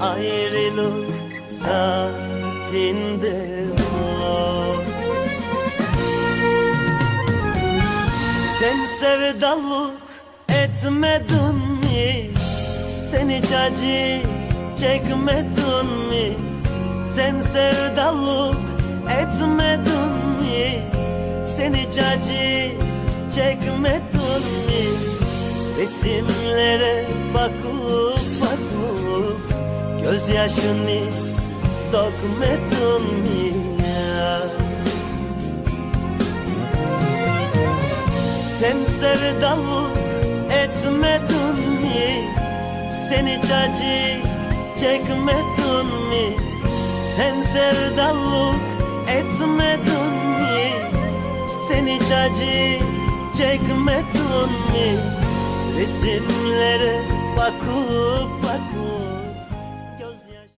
Ayrılık saatinde oh. Sen sevdalık etmedin mi? Sen hiç çekmedin mi? Sen sevdalık etmedin mi? Sen hiç çekmedin mi? Resimlere bakıp Gözyaşını dökmedin mi ya? Sen sevdalık etmedin mi? Sen hiç acı çekmedin mi? Sen sevdalık etmedin mi? Sen hiç acı çekmedin mi? Resimlere bakıp bakıp